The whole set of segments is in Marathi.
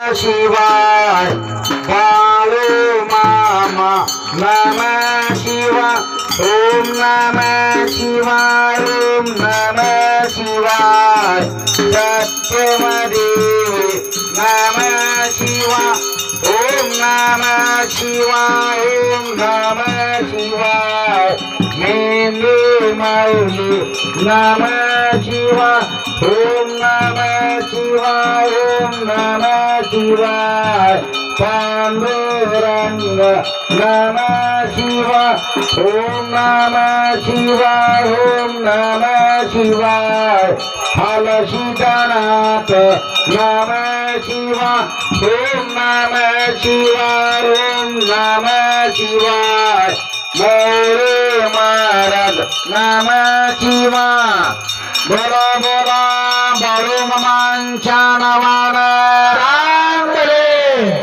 शिवाय बाळू मामा. नम शिवा ओम नम शिवाय ओम नम शिवाय. सत्यमदेवी नम शिवा ओम नम शिवाय ओम नम शिवाय मेंदू माऊली नम शिवाय ओम नम शिवाय ओम नम शिवाय पांडुरंग नम शिवाय ओम नम शिवाय ओम नम शिवाय हलशीतनाथ नम शिवाय ओम नम शिवाय ओम नम शिवाय। मोरे महाराज नम शिवाय बोला बोला बाळू मामांच्या नावानं।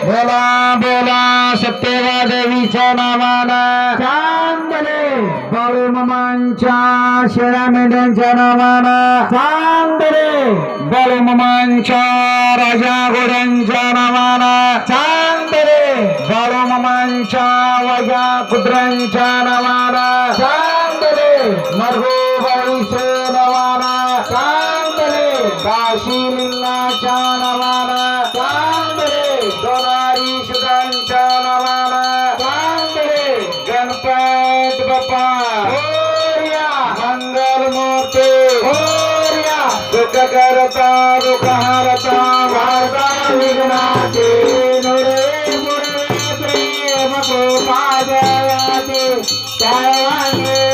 बोला बोला सत्यवा देवीच्या नावानं। बाळू मामांच्या शेळ्या मेंढ्यांच्या नावानं बाळू मामांच्या राजा घोड्यांच्या नावानं लिंगाच्या नावानं चांगले सोनारी सुतांच्या नावानं चांगले गणपत बाप्पा. मोरया मंगल मूर्ती मोरया सुख करता दुःख हरता वार्ता विघ्नाचे नुरे मुरे प्रेम गोपादयाचे सर्वांगे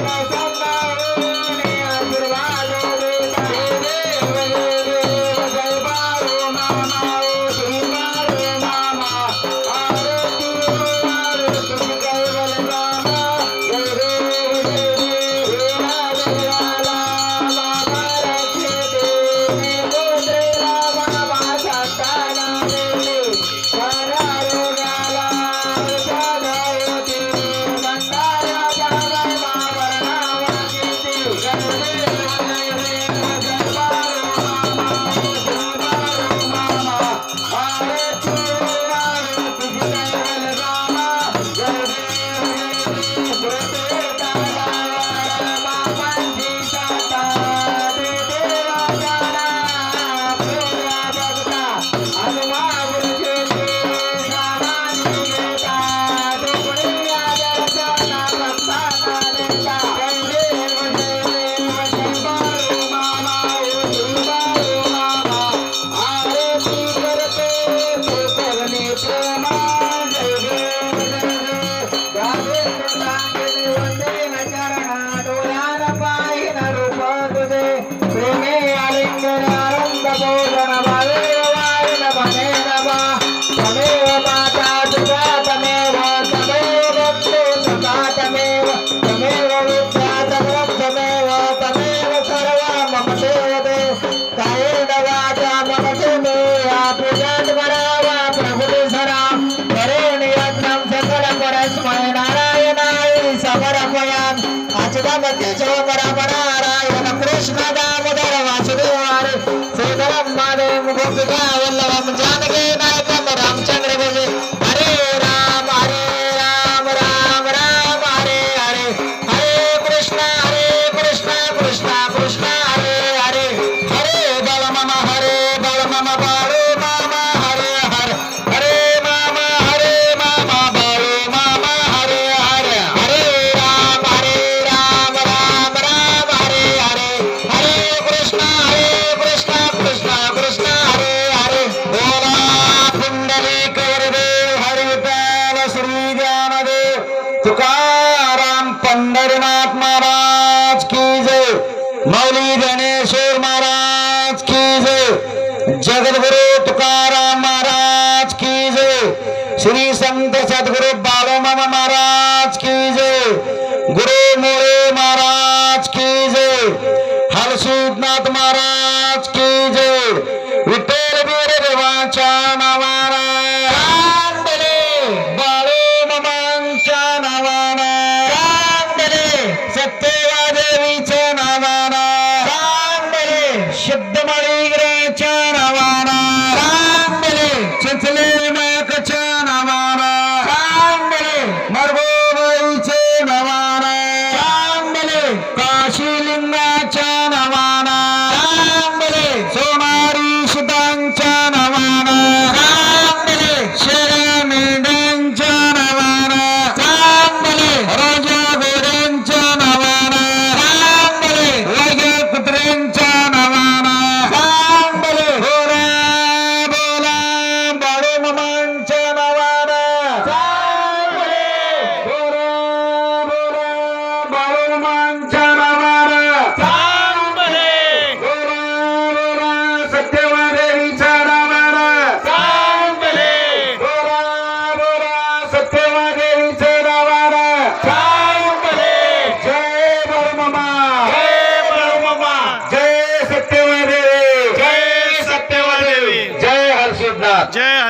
Thank you. तुझा आवडला म्हणजे जगद्गुरु तुकाराम महाराज की जय। श्री संत सद्गुरु बाबा मामा महाराज की जय। गुरु मोरे महाराज